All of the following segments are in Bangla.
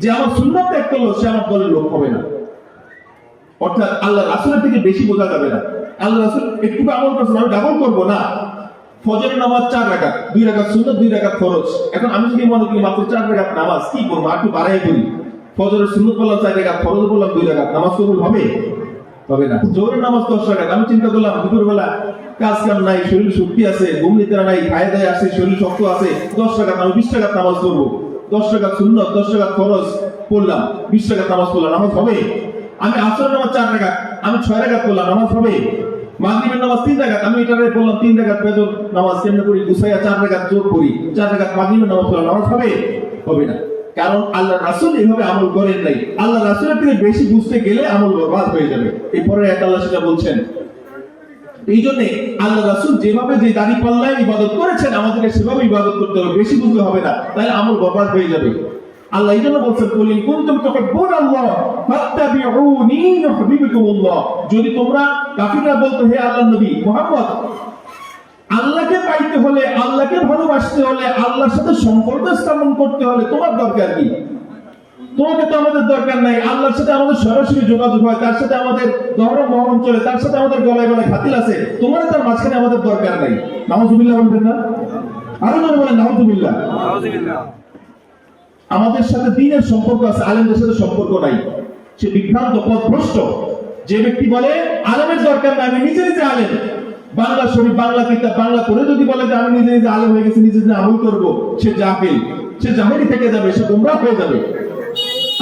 যে আমার করল, সে আমার দলের লোক হবে না। অর্থাৎ আল্লাহ রাসূলের থেকে বেশি বোঝা যাবে না। আল্লাহ রাসূল একটু আমল করছেন, আমি ডাবল করব না। ফজরের নামাজ চার রাকাত, দুই সুন্নাত, দুই রাকাত ফরজ। এখন আমি যদি মনে করি মাত্র চার রাকাত নামাজ, কি করব? একটু বাড়াই করি ফজরের বললাম চার রাকাত, ফরজ বললাম দুই রাকাত। নামাজ কবুল হবে? হবে না। জোরের নামাজ দশ রাকাত। আমি চিন্তা করলাম, দুপুরবেলা কাজ কাম নাই, শরীর শক্তি আছে নাই আছে, শরীর শক্ত আছে, দশ টাকা আমি বিশ টাকার নামাজ করব দশ টাকা সুন্নত, দশ টাকা খরচ পড়লাম, বিশ টাকার নামাজ পড়লাম, নামাজ হবে? আমি নামাজ চার টাকা আমি ছয় টাকা পড়লাম, নামাজ হবে? মাগরিবের নামাজ তিন টাকা আমি এটা বললাম তিন টাকা নামাজ কেমনে করি গুছাইয়া চার টাকা জোর করি, চার টাকা মাগরিবের নামাজ পড়লাম, নামাজ হবে? হবে না। কারণ আল্লাহ রাসূল এইভাবে আমল করেন নাই। আল্লাহ রাসূলের থেকে বেশি বুঝতে গেলে আমল বরবাদ হয়ে যাবে। এরপরে এক আল্লাহ সেটা বলছেন এই জন্য আল্লাহ রাসূল যেভাবে যে দাড়ি পাল্লায় ইবাদত করেছেন, আমাদেরকে সেভাবে ইবাদত করতে হবে। বেশি বুঝলে হবে না, তাহলে আমল বরবাদ হয়ে যাবে। আল্লাহ এই জন্য বলছেন, কুল ইন কুনতুম তুহিব্বুন আল্লাহ, ফাত্তাবিউনি ইউহিব্বুকুমুল্লাহ। যদি তোমরা কাফিররা বলতো, হে আল্লাহর নবী মুহাম্মদ, আল্লাহকে পাইতে হলে, আল্লাহকে ভালোবাসতে হলে, আল্লাহর সাথে সম্পর্ক স্থাপন করতে হলে তোমার দরকার কি? তোমাকে তো আমাদের দরকার নাই। আল্লাহর সাথে আমাদের সরাসরি যোগাযোগ হয় তার সাথে আমাদের ধর্ম মহরম চলে তার সাথে আমাদের গলায় গলায় খাতিল আছে তোমার তার মাঝখানে আমাদের দরকার নাই। নামাজুবিল্লাহ বলবেন না? আরও জন বলেন নামাজুবিল্লাহ আমাদের সাথে দিনের সম্পর্ক আছে আলেমদের সাথে সম্পর্ক নাই। সে বিভ্রান্ত পথভ্রষ্ট। যে ব্যক্তি বলে আলেমের দরকার নাই আমি নিজে নিজে আলেম। বাংলা শরীফ বাংলা কিতাব বাংলা করে যদি বলে যে আমি নিজে নিজে আলেম হয়ে গেছি নিজে নিজে আমল করব সে জাহিল। সে জাহিলি থেকে যাবে সে তোমরা হয়ে যাবে।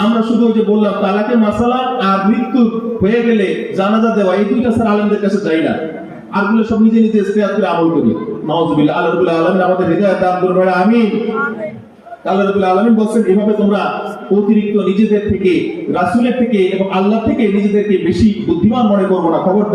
আমরা শুধু যে বললাম তালাকে মাসালা আর মৃত্যু হয়ে গেলে জানাজা দেওয়া এই দুইটা স্যার আলমদের কাছে যাই না। আরগুলো সব নিজে নিজে করে আমল করি। নওয়াজুবিল্লাহ আল্লাহ রাব্বুল আলামিন আমাদের হৃদয় দান করবে আমিন। আল্লাহ রাব্বুল আলামিন বলছেন এভাবে তোমরা অতিরিক্ত নিজেদের থেকে রাসূলের থেকে এবং আল্লাহ থেকে নিজেদেরকে বেশি বুদ্ধিমান মনে করব না খবরদার।